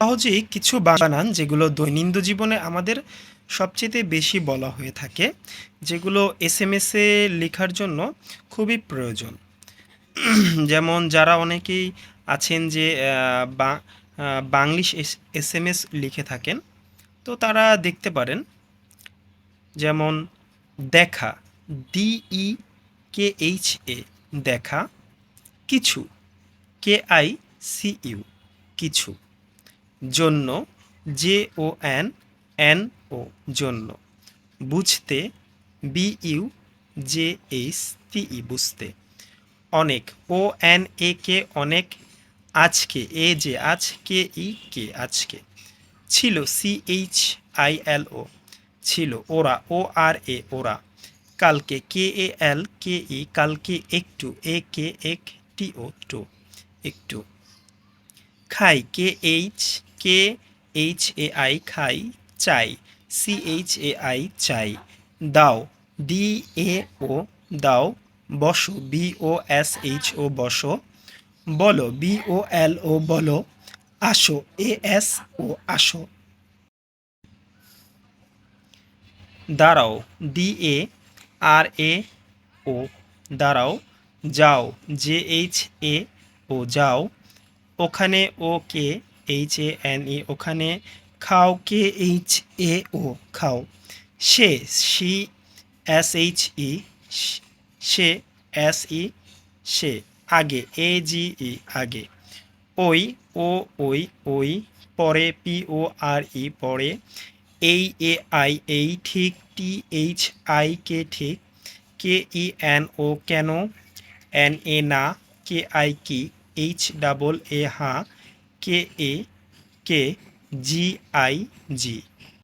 সহজেই কিছু বানান যেগুলো দৈনন্দিন জীবনে আমাদের সবচেয়ে বেশি বলা হয়ে থাকে, যেগুলো এস এম এসে লেখার জন্য খুবই প্রয়োজন। যেমন যারা অনেকেই আছেন যে বাংলিশ এস এম এস লিখে থাকেন, তো তারা দেখতে পারেন, যেমন দেখা ডিই কে এইচ এ দেখা, কিছু কে আই সি ইউ কিছু। জন্য J O N N O জন্য। বুঝতে B U J H T E বুঝতে। অনেক ও এন এ কে অনেক, আজকে, এ যে আজ কে ই, কে, আজকে। ছিল C H I L O ছিল, ওরা ও আর এ ওরা। কালকে কে এ এল কে ই কালকে, একটু এ কে এক টি ও টু একটু। খাই K H K H A I খাই, চাই। সি এইচ এ আই চাই। দাও। ডি এ ও দাও। বসো। B O S H O বসো। বলো। বি ও এল ও বলো। আসো। এ এস ও আসো। দাঁড়াও। ডি এ আর এ ও দাঁড়াও। যাও। জে এইচ এ ও যাও। ওখানে ও কে এইচ এ এন ই ওখানে খাও কে এইচ এ ও খাও। সে, সি, এস এইচ ই সে, এস ই সে, আগে এ জি ই আগে। ওই, ও, ওই ওই, পরে পি ও আর ই পরে এই এ আই এই ঠিক টি এইচ আই কে ঠিক কে ই এন ও কেন? এন এ না কে আই কি? H double A Ha. K A K G I G